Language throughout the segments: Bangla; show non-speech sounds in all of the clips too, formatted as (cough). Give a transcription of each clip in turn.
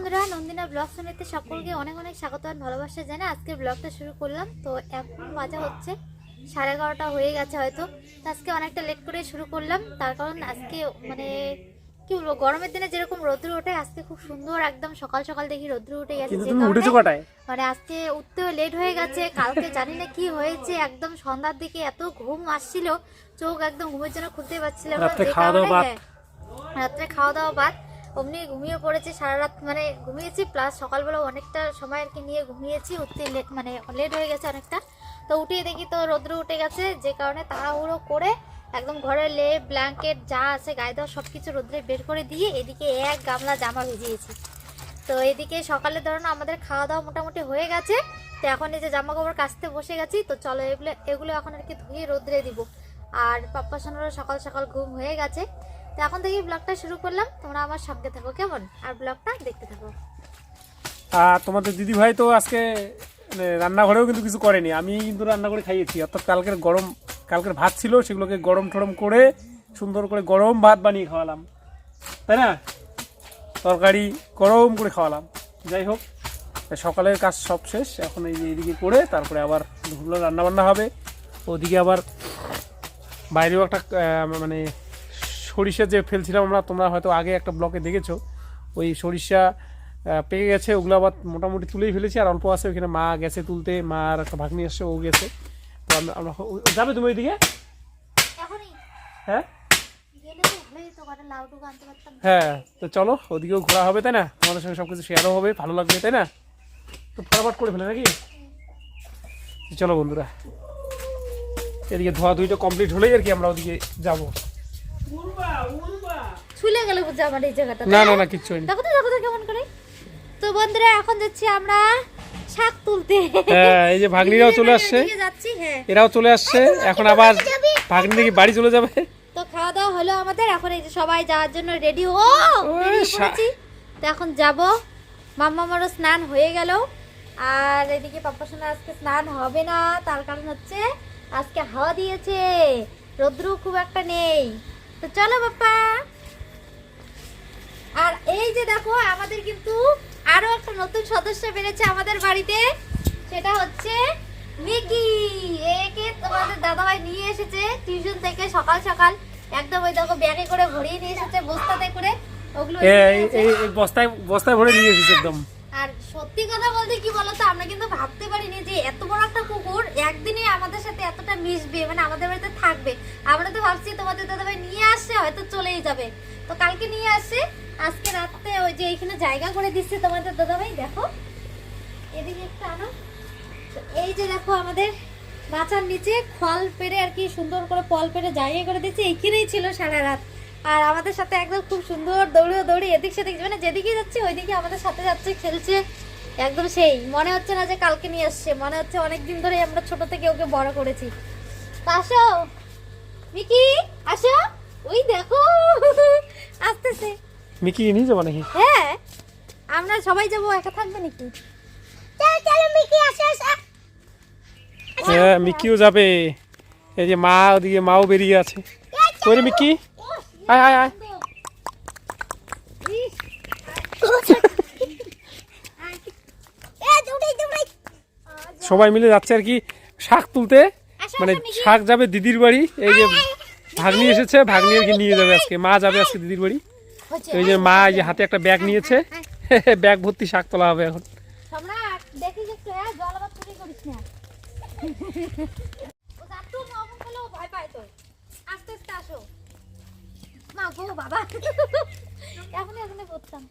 বন্ধুরা নন্দিনা ব্লগ শুনেতে সকলকে অনেক অনেক স্বাগত আর ভালোবাসা জানে আজকে ব্লগটা শুরু করলাম। তো এখন বাজা হচ্ছে সাড়ে এগারোটা হয়ে গেছে হয়তো। তো আজকে অনেকটা লেট করে শুরু করলাম। তার কারণ আজকে মানে কি বলব গরমের দিনে যেরকম রোদ্র ওঠে আজকে খুব সুন্দর একদম সকাল সকাল দেখি রোদ্র উঠে গেছে মানে আজকে উঠতেও লেট হয়ে গেছে কালকে জানি না কি হয়েছে একদম সন্ধ্যার দিকে এত ঘুম আসছিল চোখ একদম ঘুমের জন্য খুলতে পারছিলাম রাত্রে খাওয়া দাওয়া বাদ। অমনি ঘুমিয়ে পড়েছি, সারা রাত মানে ঘুমিয়েছি প্লাস সকালবেলা অনেকটা সময় আর কি নিয়ে ঘুমিয়েছি, উঠতে লেট মানে লেট হয়ে গেছে অনেকটা। তো উঠিয়ে দেখি তো রোদ্র উঠে গেছে, যে কারণে তাড়াহুড়ো করে একদম ঘরের লে ব্ল্যাঙ্কেট যা আছে, গায়ে দেওয়া সব কিছু রোদ্রে বের করে দিয়ে এদিকে এক গামলা জামা ভিজিয়েছি। তো এদিকে সকালে ধরুন আমাদের খাওয়া দাওয়া মোটামুটি হয়ে গেছে, তো এখন এই যে জামা কাপড় কাচতে বসে গেছি, তো চলো এগুলো এগুলো এখন আর কি ধুয়ে রোদ্রে দিব। আর পাপ্পা সোনারও সকাল সকাল ঘুম হয়ে গেছে তো এখন থেকে ব্লগটা শুরু করলাম। তোমরা আমার সঙ্গে থাকো, কেমন? আর ব্লগটা দেখতে থাকো। আর তোমাদের দিদি ভাই তো আজকে মানে রান্নাঘরেও কিন্তু কিছু করেনি। আমি কিন্তু রান্না করে খাইয়েছি। অর্থাৎ কালকের গরম, কালকের ভাত ছিল, সেগুলোকে গরম টরম করে, সুন্দর করে গরম ভাত বানিয়ে খাওয়ালাম। তাই না? তরকারি গরম করে খাওয়ালাম। যাই হোক, সকালের কাজ সব শেষ। এখন এই এদিকে করে তারপরে আবার দুপুরবেলা রান্না বান্না হবে। ওদিকে আবার বাইরেও একটা মানে সরিষা যে ফেলছিলাম আমরা তোমরা হয়তো আগে একটা ব্লকে দেখেছ। ওই সরিষা পেকে গেছে ওগুলো আবার মোটামুটি তুলেই ফেলেছি আর অল্প আছে ওইখানে মা গেছে তুলতে মা আর একটা ভাগ্নি আসছে ও গেছে। তো আমরা যাবে তুমি ওইদিকে? হ্যাঁ? হ্যাঁ তো চলো ওদিকেও ঘোরা হবে তাই না? তোমাদের সঙ্গে সব কিছু শেয়ারও হবে ভালো লাগবে তাই না? তো ফটাফট করে ফেলে নাকি? চলো বন্ধুরা এদিকে ধোয়া ধুইটা কমপ্লিট হলেই আর কি আমরা ওদিকে যাব। ছুলে গেল বুঝে আমার এই জায়গাটা না না? না কিচ্ছু হয়নি। দেখো তো দেখো তো কেমন করে। তো বন্ধুরা এখন যাচ্ছি আমরা শাক তুলতে। হ্যাঁ এই যে ভাগ্নিরাও চলে আসছে। যাচ্ছি হ্যাঁ। এরাও চলে আসছে। এখন আবার ভাগ্নি দেখি বাড়ি চলে যাবে? তো খাওয়া দাওয়া হলো আমাদের। এখন এই যে সবাই যাওয়ার জন্য রেডি ও। তো এখন যাব। মাম্মামারও স্নান হয়ে গেল। আর এদিকে পাপ্পা সোনা আজকে স্নান হবে না। তার কারণ হচ্ছে আজকে হাওয়া দিয়েছে। রৌদ্র খুব একটা নেই। তো চলো বাপ্পা। আর এই যে দেখো আমাদের কিন্তু আরও একটা নতুন সদস্য বেড়েছে আমাদের বাড়িতে। সেটা হচ্ছে মিকি। একে তোমাদের দাদাভাই নিয়ে এসেছে টিউশন থেকে সকাল সকাল। একদম ওই দেখো ব্যাগে করে ভরিয়ে নিয়ে এসেছে বস্তাতে করে ওগুলো এই বস্তায় বস্তায় ভরে নিয়ে এসেছে একদম। সত্যি কথা বলতে কি বলতো, আমরা কিন্তু ভাবতে পারিনি যে এত বড় একটা কুকুর একদিনে আমাদের সাথে এতটা মিশবে মানে আমাদের বাড়িতে থাকবে। আমরা তো ভাবছি তোমাদের দাদাভাই নিয়ে আসছে, হয়তো চলেই যাবে। তো কালকে নিয়ে আসছে আজকে রাতে ওই যে এখানে জায়গা করে দিচ্ছে তোমাদের দাদাভাই, দেখো। এদিকে একটা আনো। এই যে দেখো আমাদের মাচার নিচে খল পেরে আর কি সুন্দর করে পল পেরে জায়গা করে দিচ্ছে, এইখানেই ছিল সারা রাত। আর আমাদের সাথে একদম খুব সুন্দর দৌড়ে দৌড়ে এদিক সেদিক মানে যেদিকে যাচ্ছে ওইদিকে আমাদের সাথে যাচ্ছে খেলছে। একদম সেই মনে হচ্ছে না যে কালকে নিয়ে আসছে মনে হচ্ছে অনেক দিন ধরে আমরা ছোট থেকে ওকে বড় করেছি। তো আসো। মিকি আসো। ওই দেখো। (laughs) আসতেছে। মিকি নিয়ে যাব নাকি? হ্যাঁ। আমরা সবাই যাব একা থাকবে নাকি? চলো চলো মিকি আসো আসো। হ্যাঁ মিকিও যাবে। এই যে মা ওদিকে মাও বেরিয়ে আছে। কই মিকি? আয় আয় আয়। সবাই মিলে যাচ্ছে আর কি শাক তুলতে। মানে শাক যাবে দিদির বাড়ি, এই যে ভাগ্নি এসেছে, ভাগ্নি আর কি নিয়ে যাবে আজকে। মা যাবে আজকে দিদির বাড়ি। এই যে মা এই যে হাতে একটা ব্যাগ নিয়েছে, (laughs) ব্যাগ ভর্তি শাক তোলা হবে এখন। আস্তে আস্তে আসো। গো বাবা। এখনই এখনই করতাম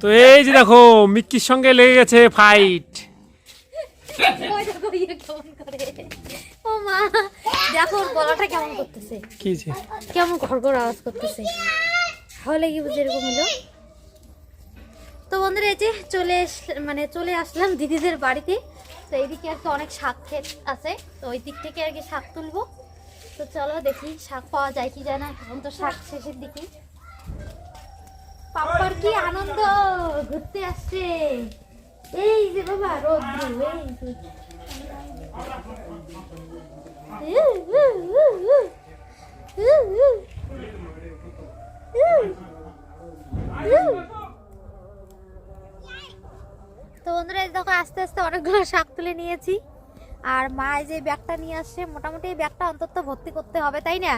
তো এই যে দেখো মিক্কির সঙ্গে লেগে গেছে ফাইট ও মা দেখো গলাটা কেমন করতেছে। কি যে? কেমন ঘর ঘর আওয়াজ করতেছে। হলে কি বুঝে এরকম হলো? তো বন্ধুরা এই যে চলে মানে চলে আসলাম দিদিদের বাড়িতে। তো এইদিকে আর কি অনেক শাক ক্ষেত আছে তো ওই দিক থেকে আর কি শাক তুলবো তো চলো দেখি শাক পাওয়া যায় কি যায় না এখন তো শাক শেষের দিকে পাপ্পার কি আনন্দ ঘুরতে আসছে এই যে বাবা রোদ এই যে। আস্তে আস্তে অনেকগুলো শাক তুলে নিয়েছি। আর মা যে ব্যাগটা নিয়ে আসছে, মোটামুটি এই ব্যাগটা অন্তত ভর্তি করতে হবে, তাই না?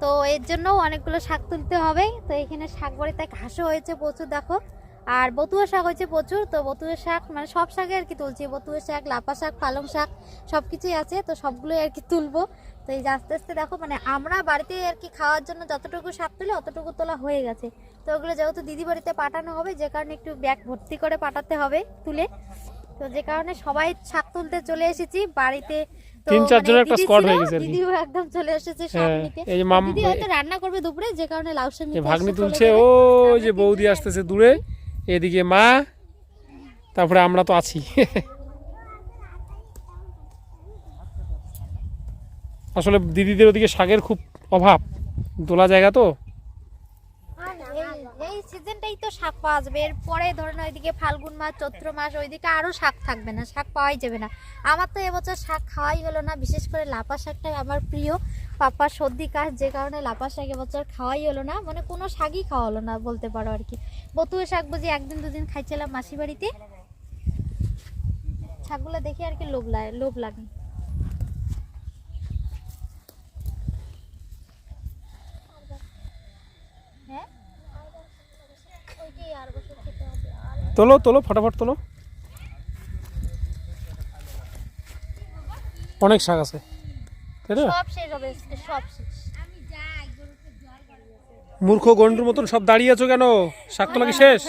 তো এর জন্য অনেকগুলো শাক তুলতে হবে। তো এখানে শাক বাড়িতে ঘাসও হয়েছে প্রচুর, দেখো। আর বতুয়া শাক হয়েছে প্রচুর তো বতুয়া শাক মানে সব শাকে আর কি তুলছি। বতুয়া শাক লাপা শাক পালং শাক সব কিছুই আছে তো সবগুলোই আর কি তুলবো। তো এই যে আস্তে আস্তে দেখো মানে আমরা বাড়িতে আর কি খাওয়ার জন্য যতটুকু শাক তুলি অতটুকু তোলা হয়ে গেছে। তো ওগুলো যেহেতু দিদি বাড়িতে পাঠানো হবে যে কারণে একটু ব্যাগ ভর্তি করে পাঠাতে হবে তুলে। তো যে কারণে সবাই শাক তুলতে চলে এসেছি বাড়িতে। তিন চারজনের একটা দিদি হয়ে গেছে দিদিও একদম চলে এসেছে শাক এই যে মাম দিদি হয়তো রান্না করবে দুপুরে যে কারণে লাউ শাক ভাগ্নি তুলছে ও যে বৌদি আসতেছে দূরে। এদিকে মা, তারপরে আমরা তো আছি। আসলে দিদিদের ওদিকে শাকের খুব অভাব। দোলা জায়গা তো। এই- সিজনটাই তো শাক পাওয়া যাবে। এরপরে ওইদিকে ফাল্গুন মাস, চৈত্র মাস, ওইদিকে শাক থাকবে না, শাক পাওয়াই যাবে না। আমার তো এবছর শাক খাওয়াই হলো না, বিশেষ করে লাপা শাকটাই আমার প্রিয়। পাপার সর্দি কাজ যে কারণে লাপা শাক এবছর খাওয়াই হলো না মানে কোনো শাকই খাওয়া হলো না বলতে পারো আর কি। বতুয়া শাক বুঝি একদিন দুদিন খাইছিলাম মাসি বাড়িতে। শাকগুলো দেখে আর কি লোভ লাগে লোভ লাগে। হ্যাঁ? তোলো তোলো, ফটাফট তোলো। অনেক শাক আছে। তাই না? সব শেষ হবে সব শেষ। মূর্খ গন্ডুর মতন সব দাঁড়িয়ে আছো কেন? শাক তোলা কি শেষ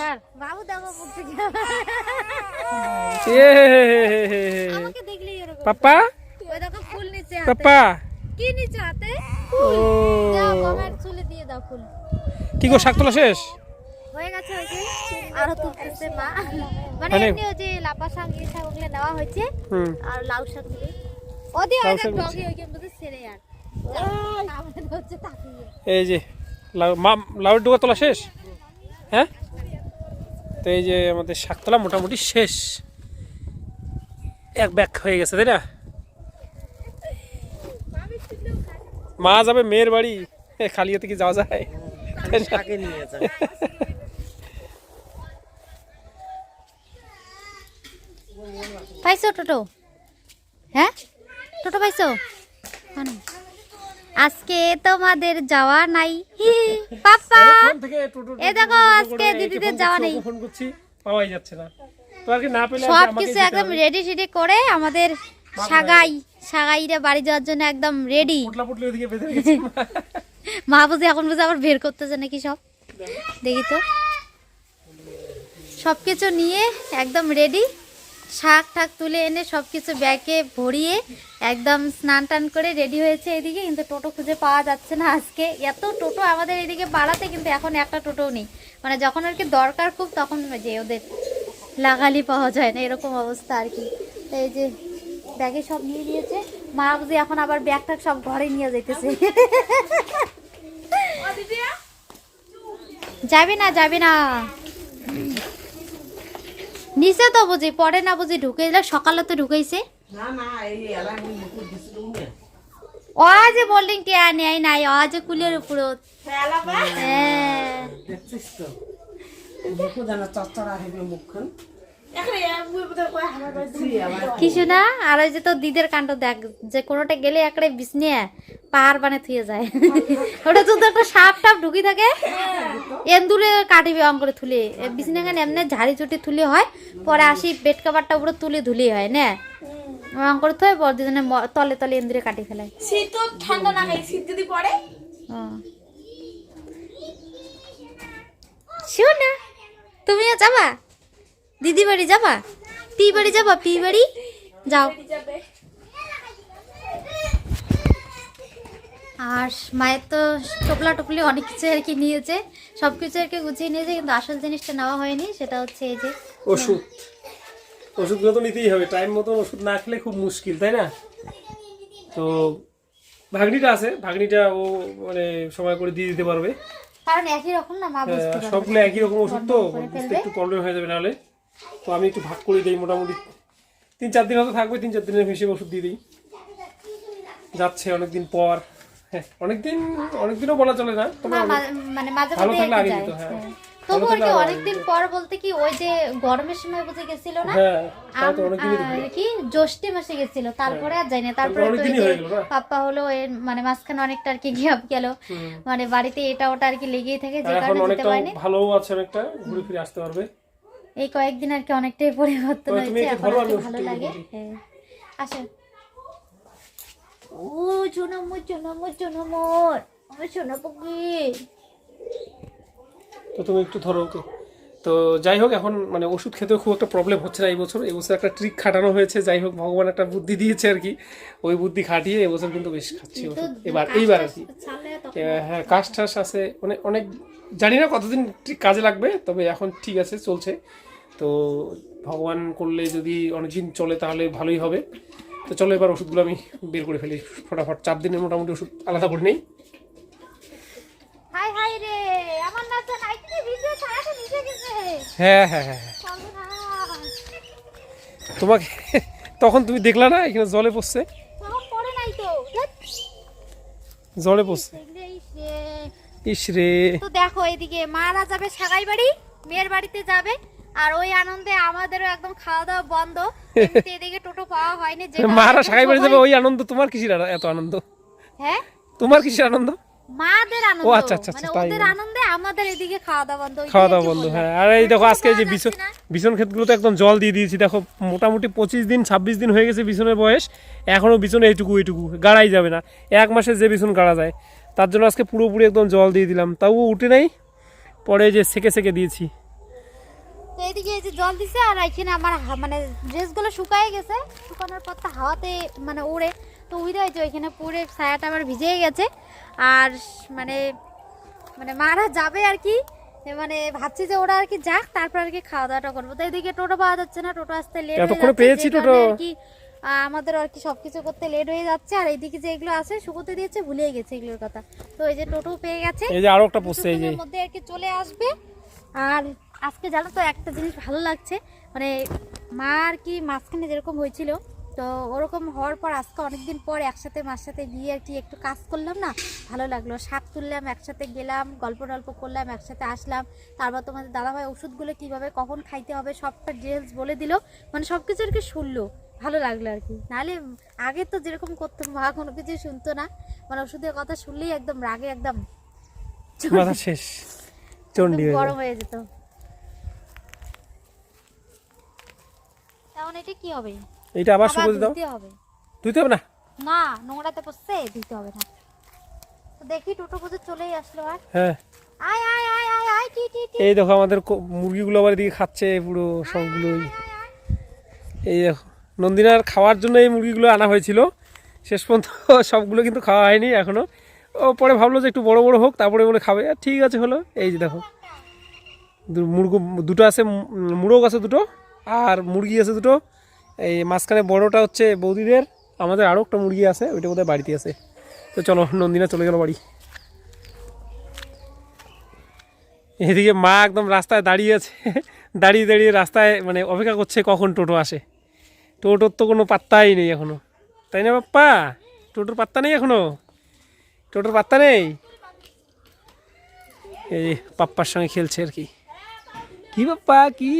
কি পাপ্পা? পাপ্পা? গো শাক তোলা শেষ? হয়ে মানে মানে- লাপা শাক নেওয়া হয়েছে আর লাউ শাক এই। যে লাউ মা লাউয়ের ডোকা তোলা শেষ? হ্যাঁ? তো এই যে আমাদের শাক তোলা মোটামুটি শেষ। এক ব্যাগ হয়ে গেছে তাই না? মা যাবে মেয়ের বাড়ি। এ, খালি হাতে কি যাওয়া যায়? পাইছো টোটো? হ্যাঁ? টোটো পাইছো? আজকে তোমাদের যাওয়া নাই। পাপা এ দেখো, আজকে দিদিদের যাওয়া নেই। ওকে ফোন করছি পাওয়াই যাচ্ছে না। তো আর কি না পেলে সব কিছু একদম। রেডি শেডি করে আমাদের সাগাই সাগাইরা বাড়ি যাওয়ার জন্য একদম রেডি পুটলা পুটলি ওদিকে বেঁধে রেখেছি। (laughs) মা বুঝে এখন বুঝে আবার বের করতেছে নাকি সব? দেখি তো। সব কিছু নিয়ে একদম রেডি শাক ঠাক তুলে এনে সব কিছু ব্যাগে ভরিয়ে একদম স্নান টান করে রেডি হয়েছে এদিকে কিন্তু টোটো খুঁজে পাওয়া যাচ্ছে না আজকে। এত টোটো আমাদের এদিকে পাড়াতে কিন্তু এখন একটা টোটোও নেই। মানে যখন আর কি দরকার খুব তখন যে ওদের লাগালি পাওয়া যায় না এরকম অবস্থা আর কি। তো এই যে ব্যাগে সব নিয়ে নিয়েছে। মা বুঝি এখন আবার ব্যাগ ট্যাগ সব ঘরে নিয়ে যেতেছে। যাবি না যাবি না। নিচে তো বুঝি পরে না বুঝি ঢুকে দিলে সকালে তো ঢুকেছে না না এই এলাকা মুকুট দিছিল না ও যে বললিং টিয়া নেই যে কুলের উপর হ্যাঁ মুখখান। কিছু না আর ওই যে তো দিদের কাণ্ড দেখ যে কোনোটা গেলে একড়ে বিছনে পাহাড় বানে থুয়ে যায়। ওটা তো একটা সাপ টাপ ঢুকি থাকে। এন্দুরে কাটিবে অঙ্ক করে তুলে বিছনে গান এমনি ঝাড়ি চুটি তুলে হয় পরে আসি বেড কাভারটা উপরে তুলে ধুলে হয় না? অঙ্ক করে থয় পর দুজনে তলে তলে এন্দুরে কাটি ফেলায় শীত ঠান্ডা না শীত যদি পড়ে? ও। শোনা তুমিও যাবা? দিদি বাড়ি যাবা? পি বাড়ি যাবা পি বাড়ি যাও আর মায়ের তো টোপলা টুপলি অনেক কিছু আর কি নিয়েছে সব কিছু আর কি গুছিয়ে নিয়েছে কিন্তু আসল জিনিসটা নেওয়া হয়নি সেটা হচ্ছে এই যে ওষুধ। ওষুধগুলো তো নিতেই হবে টাইম মতন ওষুধ না খেলে খুব মুশকিল তাই না? তো ভাগ্নিটা আছে ভাগনিটা ও মানে সময় করে দিয়ে দিতে পারবে। কারণ একই রকম না মা বুঝতে পারবে। সবগুলো একই রকম ওষুধ তো বুঝতে একটু প্রবলেম হয়ে যাবে নাহলে। তো আমি একটু ভাগ করে দিই মোটামুটি। তিন চার দিন হয়তো থাকবে তিন চার দিনের হিসেবে ওষুধ দিয়ে দিই। যাচ্ছে অনেকদিন পর। হ্যাঁ অনেকদিন অনেকদিনও বলা চলে না তবে মানে মাঝে ভালো থাকলে আগে হ্যাঁ। হ্যাঁ। তবু আর কি অনেকদিন পর বলতে কি ওই যে গরমের সময় বুঝে গেছিল না? হ্যাঁ আর কি? জ্যৈষ্ঠী মাসে গেছিল তারপরে আর যাইনি তারপরে তো ওই অনেকদিনই যে গেল না? পাপ্পা হলো এর মানে মাঝখানে অনেকটা আর কি গ্যাপ গেল। মানে বাড়িতে এটা ওটা আর কি লেগেই থাকে যে আর কারণে যেতে অনেকটা ভালো আছে অনেকটা ঘুরে ফিরে আসতে পারবে। এই কয়েকদিন আর কি অনেকটাই পরিবর্তন হয়েছে ভালো লাগে। হ্যাঁ। আসেন ও সোনামো সোনামো সোনামোর। আমার সোনা পুকি তো তুমি একটু ধরো ওকে। তো যাই হোক এখন মানে ওষুধ খেতেও খুব একটা প্রবলেম হচ্ছে না এই বছর। এই বছর একটা ট্রিক খাটানো হয়েছে। যাই হোক ভগবান একটা বুদ্ধি দিয়েছে আর কি। ওই বুদ্ধি খাটিয়ে এবছর কিন্তু বেশ খাচ্ছি এবার এইবার আর কি। হ্যাঁ কাশ টাশ আছে। মানে অনেক জানি না কতদিন ঠিক কাজে লাগবে তবে এখন ঠিক আছে চলছে। তো ভগবান করলে যদি অনেকদিন চলে তাহলে ভালোই হবে। তো চলো এবার ওষুধগুলো আমি বের করে ফেলি ফটাফট। চার দিনের মোটামুটি ওষুধ আলাদা করে নেই। হ্যাঁ হ্যাঁ হ্যাঁ হ্যাঁ। তোমাকে তখন তুমি দেখলা না এখানে জলে পড়ছে? জলে পড়ছে। ইস রে। তো দেখো এদিকে মারা যাবে সাগাই বাড়ি মেয়ের বাড়িতে যাবে। আর ওই আনন্দে আমাদেরও একদম খাওয়া দাওয়া বন্ধ (laughs) এদিকে টোটো পাওয়া হয়নি যে মারা বাড়ি যাবে ওই আনন্দ তোমার কিসের এত আনন্দ? হ্যাঁ? তোমার কিসের আনন্দ? মাদের আনন্দ। ও আচ্ছা, আচ্ছা, মানে আচ্ছা, ওদের আনন্দে আমাদের এদিকে খাওয়া দাওয়া বন্ধ খাওয়া দাওয়া বন্ধ হ্যাঁ আর এই দেখো আজকে এই যে কোথাও বিছন বিছন ক্ষেতগুলোতে একদম জল দিয়ে দিয়েছি। দেখো মোটামুটি পঁচিশ দিন ছাব্বিশ দিন হয়ে গেছে বিছনের বয়স। এখনও বিছনে এইটুকু এইটুকু গাড়াই যাবে না। এক মাসে যে বিছন গাড়া যায়। তার জন্য আজকে পুরোপুরি একদম জল দিয়ে দিলাম। তাও উঠে নাই। পরে যে সেকে সেকে দিয়েছি। তো এদিকে এই যে জল দিছে আর এখানে আমার মানে ড্রেসগুলো শুকায় গেছে। শুকানোর পর তো হাওয়াতে মানে উড়ে। তো উড়ে হয়েছে ওইখানে পুরে ছায়াটা আবার ভিজেই গেছে। আর মানে মানে মারা যাবে আর কি। মানে ভাবছি যে ওরা আর কি যাক তারপর আর কি খাওয়া দাওয়াটা করব। তো এদিকে টোটো পাওয়া যাচ্ছে না টোটো আসতে লেট এতক্ষণে পেয়েছি টোটো। আর কি আহ, আমাদের আর কি সবকিছু করতে লেট হয়ে যাচ্ছে। আর এইদিকে যে এগুলো আছে শুকোতে দিয়েছে ভুলেই গেছে এগুলোর কথা। তো এই যে টোটো পেয়ে গেছে। এই যে আরও একটা পড়ছে এই যে। মধ্যে আর কি চলে আসবে। আর আজকে জানো তো একটা জিনিস ভালো লাগছে মানে মা আর কি মাঝখানে যেরকম হয়েছিল তো ওরকম হওয়ার পর আজকে অনেকদিন পর একসাথে মার সাথে গিয়ে আর কি একটু কাজ করলাম না ভালো লাগল। শাক তুললাম একসাথে গেলাম গল্প টল্প করলাম একসাথে আসলাম তারপর তোমাদের দাদাভাই ওষুধগুলো কীভাবে কখন খাইতে হবে সবটা ডিটেলস বলে দিল মানে সব কিছু আর কি শুনলো ভালো লাগল আর কি। নাহলে আগে তো যেরকম করতো মা কোনো কিছু শুনতো না মানে ওষুধের কথা শুনলেই একদম রাগে একদম শেষ গরম হয়ে যেত। এখন এটা কি হবে? এইটা আবার শুকোতে দাও। হবে? ধুইতে হবে না? না নোংরাতে পড়ছে ধুতে হবে না। তো দেখি টোটো বুঝে চলেই আসলো আর। হ্যাঁ। আয় আয় আয় আয় আয় টি টি টি এই দেখো আমাদের মুরগিগুলো আবার এদিকে খাচ্ছে পুরো সবগুলোই এই দেখো নন্দিনার খাওয়ার জন্য এই মুরগিগুলো আনা হয়েছিল। শেষ পর্যন্ত (laughs) সবগুলো কিন্তু খাওয়া হয়নি এখনও। ও পরে ভাবলো যে একটু বড় বড় হোক তারপরে বলে খাবে। ঠিক আছে হলো এই যে দেখো। মুরগো দুটো আছে মুরগ আছে দুটো। আর মুরগি আছে দুটো। এই মাঝখানে বড়টা হচ্ছে বৌদিদের, আমাদের আরও একটা মুরগি আছে, ওইটা বোধহয় বাড়িতে আছে। তো চলো, নন্দিনা চলে গেল বাড়ি। এদিকে মা একদম রাস্তায় দাঁড়িয়ে আছে। দাঁড়িয়ে দাঁড়িয়ে রাস্তায় মানে অপেক্ষা করছে কখন টোটো আসে। টোটোর তো কোনো পাত্তাই নেই এখনও তাই না বাপ্পা? টোটোর পাত্তা নেই এখনও টোটোর পাত্তা নেই? এই পাপ্পার সঙ্গে খেলছে আর কি। কি বাপ্পা? কি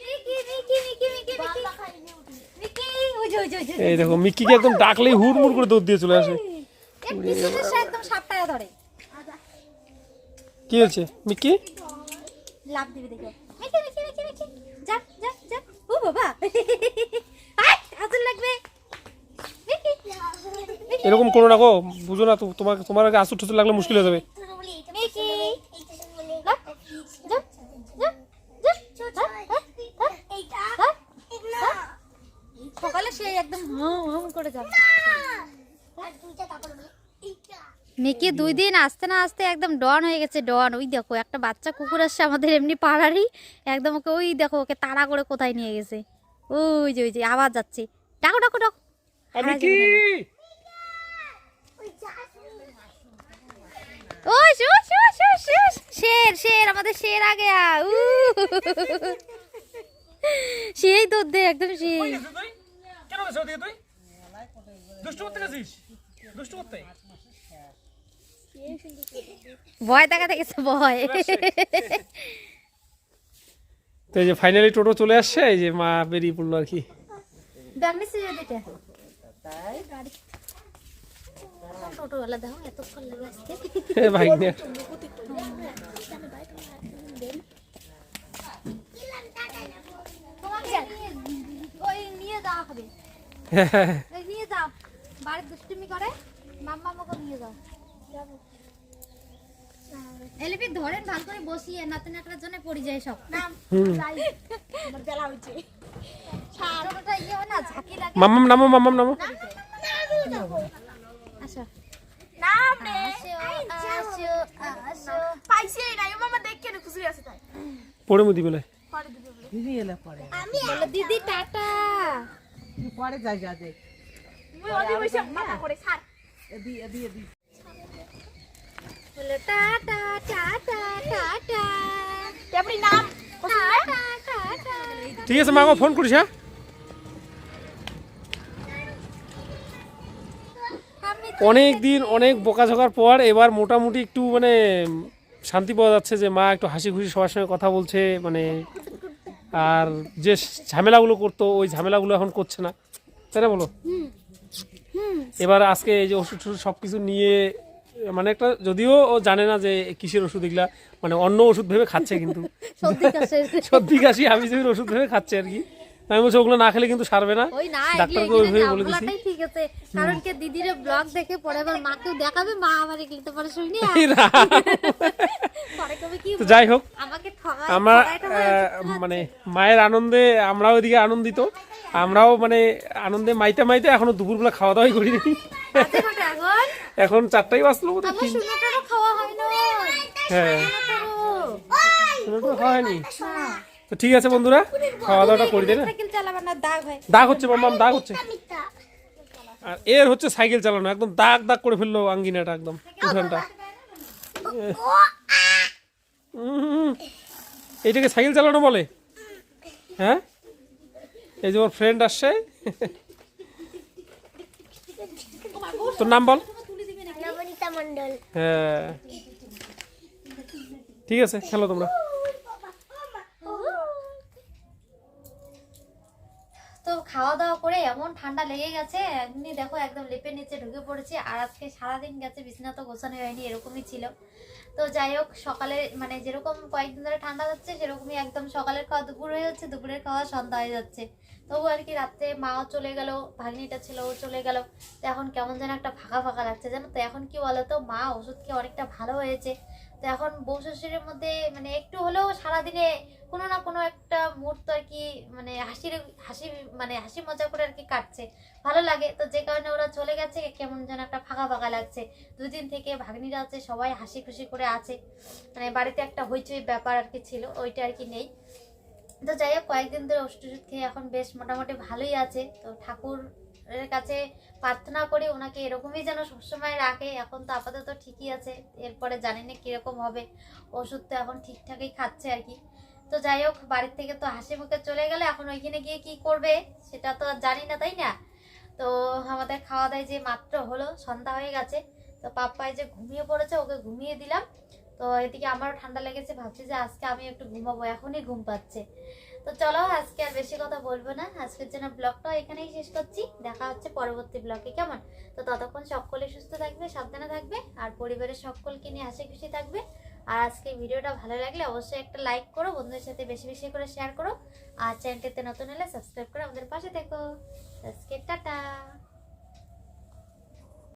মিকি মিকি মিকি মিকি মিকি মিকি ওই যে ওই যে ওই যে এই দেখো মিক্কিকে একদম ডাকলেই হুড়মুড় করে দৌড় দিয়ে চলে আসে। কি হয়েছে মিক্কি? লাভ দিবে দেখো। যা যা যা। ও বাবা। এরকম করো না গো বুঝো না তো তোমার তোমার আগে আসুর ঠুসুর লাগলে মুশকিল হয়ে যাবে মিকি লাভ, যা যা যা যা হ্যাঁ, হ্যাঁ, হ্যাঁ। সকালে সে একদম হাম হাম করে যাবে। মিকি দুই দিন আসতে না আসতে একদম ডন হয়ে গেছে ডন। ওই দেখো একটা বাচ্চা কুকুর আসছে আমাদের এমনি পাড়ারই। একদম ওকে ওই দেখো ওকে তাড়া করে কোথায় নিয়ে গেছে। ওই যে ওই যে আবার যাচ্ছে। ডাকো ডাকো ডাকো। শের শের আমাদের শের আগে উ সেই তো দে একদম সেই। কেন গেছো ওদিকে তুই? দুষ্টু করতে গেছিস? দুষ্টু করতে? ভয় দেখাতে গেছে ভয়। তো এই যে ফাইনালি টোটো চলে আসছে এই যে মা বেরিয়ে পড়ল আর কি। ব্যাগনি সিজে দিতে। টোটোওয়ালা দেখো এতক্ষণ লাগে আসতে ভাই নিয়ে যাওয়া হবে। নিয়ে যাও বাড়ির দুষ্টুমি করে মাম্মা আমাকে নিয়ে যাও এলিপি ধরেন ভালো করে বসিয়ে নাতে জন্য পড়ে যায় সব হুম আমার জ্বালা হচ্ছে ছোটটা ইয়ে হয় না ঝাঁকি লাগে মাম্মাম নামো মাম্মাম নামো আসো নাম নে আসো আসো আসো না মামা দেখ কেন খুশি আছে তাই পড়ে মুদি বলে পরে দিবে দিদি এলে পরে বলো দিদি টাটা পরে যাই যা টাটা ঠিক আছে মা আমাকে ফোন করিস হ্যাঁ? অনেক দিন অনেক বকাঝকার পর এবার মোটামুটি একটু মানে শান্তি পাওয়া যাচ্ছে যে মা একটু হাসি খুশি সবার সঙ্গে কথা বলছে মানে আর যে ঝামেলাগুলো করতো ওই ঝামেলাগুলো এখন করছে না। তাই না বলো? এবার আজকে এই যে ওষুধ টষুধ সব কিছু নিয়ে মানে একটা যদিও ও জানে না যে কিসের ওষুধ এগুলা মানে অন্য ওষুধ ভেবে খাচ্ছে কিন্তু। (laughs) সর্দি কাশি আমি জাবির ওষুধ ভেবে খাচ্ছে আর কি। আমি বলছি ওগুলো না খেলে কিন্তু সারবে না। ডাক্তারকে ওইভাবে বলে দিছি। ঠিক আছে। কারণ কি দিদির ব্লগ দেখে পরে আবার মাকেও দেখাবে? মা আবার এগুলো পরে শুনি না। পরে কবে কি যাই হোক। আমাকে আমরা মানে মায়ের আনন্দে আমরাও এদিকে আনন্দিত। আমরাও মানে আনন্দে মাইতে মাইতে এখনও দুপুরবেলা খাওয়া দাওয়াই করিনি এখন? চারটাই বাজলো হয় হ্যাঁ। হয়নি। তো ঠিক আছে বন্ধুরা খাওয়া দাওয়াটা করি তাই না। দাগ হচ্ছে মাম্মাম দাগ হচ্ছে। আর এর হচ্ছে সাইকেল চালানো একদম দাগ দাগ করে ফেলল আঙ্গিনাটা একদম উঠানটা। এইটাকে সাইকেল চালানো বলে? হ্যাঁ? এই যে ওর ফ্রেন্ড আসছে। তোর নাম বল। হ্যাঁ। ঠিক আছে খেলো তোমরা। খাওয়া দাওয়া করে এমন ঠান্ডা লেগে গেছে, এমনি দেখো একদম লেপের নিচে ঢুকে পড়েছি, আর আজকে সারাদিন গেছে, বিছানা তো গোছানো হয়নি, এরকমই ছিল। তো যাই হোক, সকালে মানে যেরকম কয়েকদিন ধরে ঠান্ডা যাচ্ছে, সেরকমই একদম সকালের খাওয়া, দুপুর হয়ে যাচ্ছে দুপুরের খাওয়া সন্ধ্যা হয়ে যাচ্ছে। তবু আর কি রাত্রে মাও চলে গেল, ভাগ্নিটা ছিল, ও চলে গেল। তো এখন কেমন যেন একটা ফাঁকা ফাঁকা লাগছে, জানো তো? এখন কি বলো তো মা ওষুধ খেয়ে অনেকটা ভালো হয়েছে। তো এখন বউ শ্বশুরের মধ্যে মানে একটু হলেও সারাদিনে কোনো না কোনো একটা মুহূর্ত আর কি মানে হাসির, হাসি মানে হাসি মজা করে আর কি কাটছে। ভালো লাগে। তো যে কারণে ওরা চলে গেছে, কেমন যেন একটা ফাঁকা ফাঁকা লাগছে। দুদিন থেকে ভাগ্নিরা আছে সবাই হাসি খুশি করে আছে। মানে বাড়িতে একটা হইচই ব্যাপার আর কি ছিল, ওইটা আর কি নেই। তো যাই হোক, কয়েকদিন ধরে ওষুধ টষুধ খেয়ে এখন বেশ মোটামুটি ভালোই আছে। তো ঠাকুর এর কাছে প্রার্থনা করি ওনাকে এরকমই যেন সবসময় রাখে। এখন তো আপাতত ঠিকই আছে। এরপরে জানি না কীরকম হবে। ওষুধ তো এখন ঠিকঠাকই খাচ্ছে আর কি। তো যাই হোক, বাড়ির থেকে তো হাসি মুখে চলে গেলে। এখন ওইখানে গিয়ে কি করবে সেটা তো আর জানি না, তাই না? তো আমাদের খাওয়া দাওয়া যে মাত্র হলো, সন্ধ্যা হয়ে গেছে। তো পাপ্পাই যে ঘুমিয়ে পড়েছে, ওকে ঘুমিয়ে দিলাম। তো এদিকে আমারও ঠান্ডা লেগেছে, ভাবছি যে আজকে আমি একটু ঘুমাবো, এখনই ঘুম পাচ্ছে। তো চলো আজকে আর বেশি কথা বলব না, আজকের জন্য ব্লগটা এখানেই শেষ করছি, দেখা হচ্ছে পরবর্তী ব্লগে, কেমন? তো ততক্ষণ সকলে সুস্থ থাকবে, সাবধানে থাকবে, আর পরিবারের সকলকে নিয়ে হাসি খুশি থাকবে। আর আজকে ভিডিওটা ভালো লাগলে অবশ্যই একটা লাইক করো, বন্ধুদের সাথে বেশি বেশি করে শেয়ার করো, আর চ্যানেলটিতে নতুন হলে সাবস্ক্রাইব করে আমাদের পাশে থেকো। আজকে টাটা।